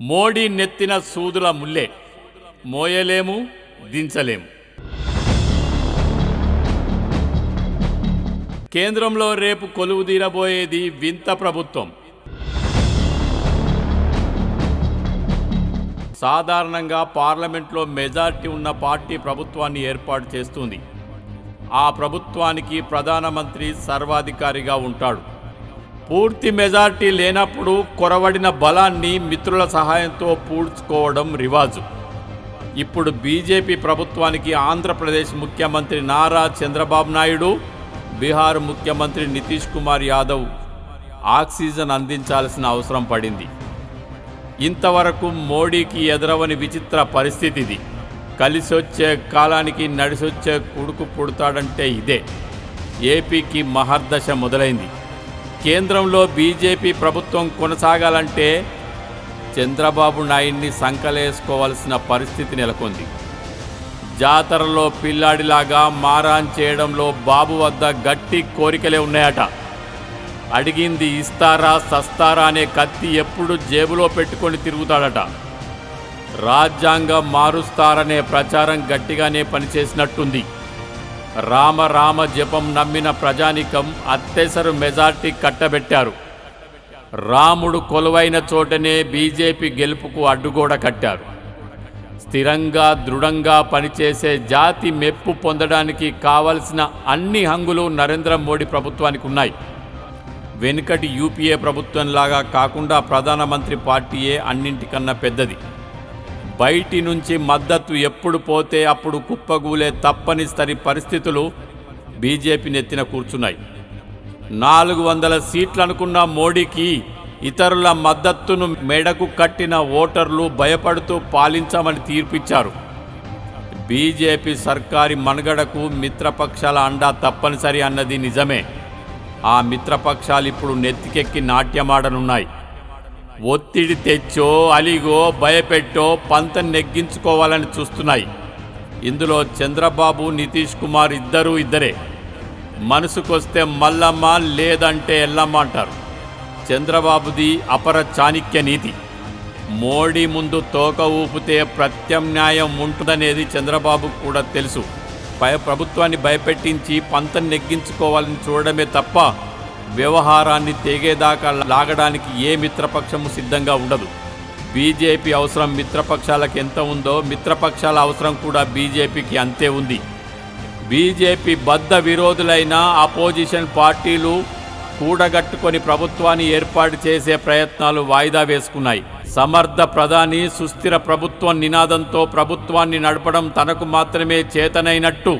మోడీ నెత్తిన సూదుల ముల్లే. మోయలేము దించలేము. కేంద్రంలో రేపు కొలువు తీరబోయేది వింత ప్రభుత్వం. సాధారణంగా పార్లమెంట్లో మెజార్టీ ఉన్న పార్టీ ప్రభుత్వాన్ని ఏర్పాటు చేస్తుంది. ఆ ప్రభుత్వానికి ప్రధానమంత్రి సర్వాధికారిగా ఉంటాడు. పూర్తి మెజార్టీ లేనప్పుడు కొరవడిన బలాన్ని మిత్రుల సహాయంతో పూడ్చుకోవడం రివాజు. ఇప్పుడు బీజేపీ ప్రభుత్వానికి ఆంధ్రప్రదేశ్ ముఖ్యమంత్రి నారా చంద్రబాబు నాయుడు బీహార్ ముఖ్యమంత్రి నితీష్ కుమార్ యాదవ్ ఆక్సిజన్ అందించాల్సిన అవసరం పడింది. ఇంతవరకు మోడీకి ఎదురవని విచిత్ర పరిస్థితి ఇది కలిసొచ్చే కాలానికి నడిసొచ్చే కొడుకు పుడతాడంటే ఇదే. ఏపీకి మహర్దశ మొదలైంది. కేంద్రంలో బీజేపీ ప్రభుత్వం కొనసాగాలంటే చంద్రబాబు నాయుడిని సంకలేసుకోవాల్సిన పరిస్థితి నెలకొంది. జాతరలో పిల్లాడిలాగా మారాన్ చేయడంలో బాబు వద్ద గట్టి కోరికలే ఉన్నాయట. అడిగింది ఇస్తారా సస్తారా అనే కత్తి ఎప్పుడు జేబులో పెట్టుకొని తిరుగుతాడట. రాజ్యాంగం మారుస్తారనే ప్రచారం గట్టిగానే పనిచేసినట్టుంది. రామ రామ జపం నమ్మిన ప్రజానికం అత్తెసరు మెజార్టీ కట్టబెట్టారు. రాముడు కొలువైన చోటనే బీజేపీ గెలుపుకు అడ్డుగోడ కట్టారు. స్థిరంగా దృఢంగా పనిచేసే జాతి మెప్పు పొందడానికి కావలసిన అన్ని హంగులు నరేంద్ర మోడీ ప్రభుత్వానికి ఉన్నాయి. వెనుకటి యూపీఏ ప్రభుత్వంలాగా కాకుండా ప్రధానమంత్రి పార్టీయే అన్నింటికన్నా పెద్దది. బయటి నుంచి మద్దతు ఎప్పుడు పోతే అప్పుడు కుప్పగూలే తప్పనిసరి పరిస్థితులు బీజేపీ నెత్తిన కూర్చున్నాయి. నాలుగు వందల సీట్లు అనుకున్న మోడీకి ఇతరుల మద్దతును మెడకు కట్టిన ఓటర్లు భయపడుతూ పాలించామని తీర్పిచ్చారు. బీజేపీ సర్కారి మనుగడకు మిత్రపక్షాల అండా తప్పనిసరి అన్నది నిజమే. ఆ మిత్రపక్షాలు ఇప్పుడు నెత్తికెక్కి నాట్యమాడనున్నాయి. ఒత్తిడి తెచ్చో అలిగో భయపెట్టో పంతం నెగ్గించుకోవాలని చూస్తున్నాయి. ఇందులో చంద్రబాబు నితీష్ కుమార్ ఇద్దరూ ఇద్దరే. మనసుకొస్తే మల్లమ్మ లేదంటే ఎల్లమ్మ అంటారు. చంద్రబాబుది అపర చాణిక్య నీతి. మోడీ ముందు తోక ఊపితే ప్రత్యామ్నాయం ఉంటుందనేది చంద్రబాబుకు కూడా తెలుసు. పై ప్రభుత్వాన్ని భయపెట్టించి పంతం నెగ్గించుకోవాలని చూడడమే తప్ప వ్యవహారాన్ని తెగేదాకా లాగడానికి ఏ మిత్రపక్షము సిద్ధంగా ఉండదు. బీజేపీ అవసరం మిత్రపక్షాలకు ఎంత ఉందో మిత్రపక్షాల అవసరం కూడా బీజేపీకి అంతే ఉంది. బీజేపీ బద్ద విరోధులైన అపోజిషన్ పార్టీలు కూడగట్టుకొని ప్రభుత్వాన్ని ఏర్పాటు చేసే ప్రయత్నాలు వాయిదా వేసుకున్నాయి. సమర్థ ప్రధాని సుస్థిర ప్రభుత్వం నినాదంతో ప్రభుత్వాన్ని నడపడం తనకు మాత్రమే చేతనైనట్టు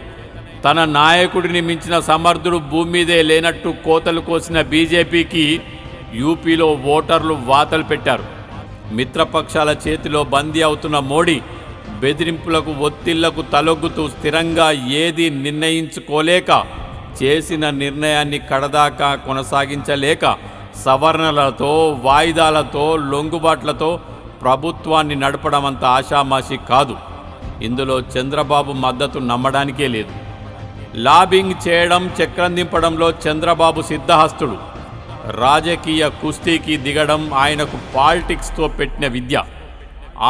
తన నాయకుడిని మించిన సమర్థుడు భూమి మీదే లేనట్టు కోతలు కోసిన బీజేపీకి యూపీలో ఓటర్లు వాతలు పెట్టారు. మిత్రపక్షాల చేతిలో బందీ అవుతున్న మోడీ బెదిరింపులకు ఒత్తిళ్ళకు తలొగ్గుతూ స్థిరంగా ఏది నిర్ణయించుకోలేక చేసిన నిర్ణయాన్ని కడదాకా కొనసాగించలేక సవరణలతో వాయిదాలతో లొంగుబాట్లతో ప్రభుత్వాన్ని నడపడం అంత ఆషామాషి కాదు. ఇందులో చంద్రబాబు మద్దతు నమ్మడానికే లేదు. లాబింగ్ చేయడం చక్రం దింపడంలో చంద్రబాబు సిద్ధహస్తుడు. రాజకీయ కుస్తీకి దిగడం ఆయనకు పాలిటిక్స్తో పెట్టిన విద్య.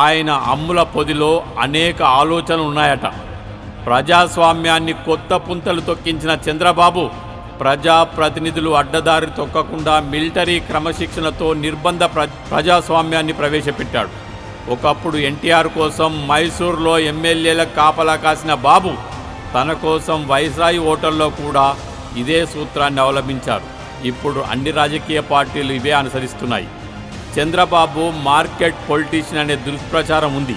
ఆయన అమ్ముల పొదిలో అనేక ఆలోచనలు ఉన్నాయట ప్రజాస్వామ్యాన్ని కొత్త పుంతలు తొక్కించిన చంద్రబాబు ప్రజాప్రతినిధులు అడ్డదారి తొక్కకుండా మిలిటరీ క్రమశిక్షణతో నిర్బంధ ప్ర ప్రజాస్వామ్యాన్ని ప్రవేశపెట్టాడు. ఒకప్పుడు ఎన్టీఆర్ కోసం మైసూర్లో ఎమ్మెల్యేల కాపలా కాసిన బాబు తన కోసం వైస్రాయి ఓటర్లో కూడా ఇదే సూత్రాన్ని అవలంబించారు. ఇప్పుడు అన్ని రాజకీయ పార్టీలు ఇవే అనుసరిస్తున్నాయి. చంద్రబాబు మార్కెట్ పొలిటీషియన్ అనే దుష్ప్రచారం ఉంది.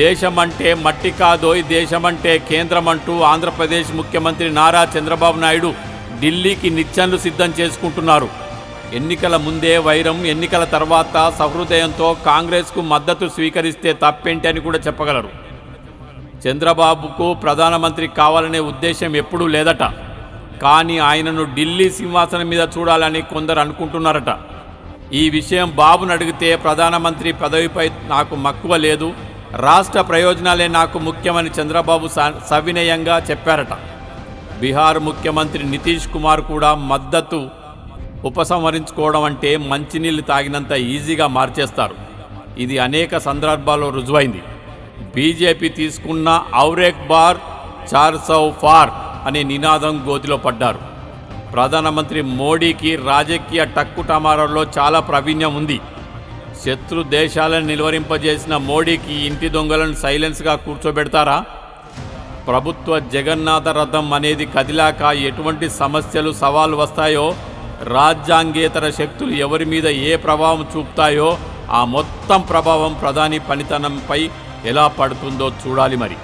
దేశమంటే మట్టి కాదోయ్ దేశమంటే కేంద్రం అంటూ ఆంధ్రప్రదేశ్ ముఖ్యమంత్రి నారా చంద్రబాబు నాయుడు ఢిల్లీకి నిచ్చెనలు సిద్ధం చేసుకుంటున్నారు. ఎన్నికల ముందే వైరం ఎన్నికల తర్వాత సహృదయంతో కాంగ్రెస్కు మద్దతు స్వీకరిస్తే తప్పేంటి అని కూడా చెప్పగలరు. చంద్రబాబుకు ప్రధానమంత్రి కావాలనే ఉద్దేశం ఎప్పుడూ లేదట. కానీ ఆయనను ఢిల్లీ సింహాసనం మీద చూడాలని కొందరు అనుకుంటున్నారట. ఈ విషయం బాబును అడిగితే ప్రధానమంత్రి పదవిపై నాకు మక్కువ లేదు రాష్ట్ర ప్రయోజనాలే నాకు ముఖ్యమని చంద్రబాబు స- సవినయంగా చెప్పారట. బీహార్ ముఖ్యమంత్రి నితీష్ కుమార్ కూడా మద్దతు ఉపసంహరించుకోవడం అంటే మంచినీళ్ళు తాగినంత ఈజీగా మార్చేస్తారు. ఇది అనేక సందర్భాల్లో రుజువైంది. బీజేపీ తీసుకున్న ఔరేక్ బార్ చార్సౌ ఫార్ అనే నినాదం గోతిలో పడ్డారు. ప్రధానమంత్రి మోడీకి రాజకీయ టక్కుటమారాల్లో చాలా ప్రావీణ్యం ఉంది. శత్రు దేశాలను నిలువరింపజేసిన మోడీకి ఇంటి దొంగలను సైలెన్స్గా కూర్చోబెడతారా? ప్రభుత్వ జగన్నాథ రథం అనేది కదిలాక ఎటువంటి సమస్యలు సవాలు వస్తాయో? రాజ్యాంగేతర శక్తులు ఎవరి మీద ఏ ప్రభావం చూపుతాయో? ఆ మొత్తం ప్రభావం ప్రధాని పనితనంపై ఎలా పడుతుందో చూడాలి మరి.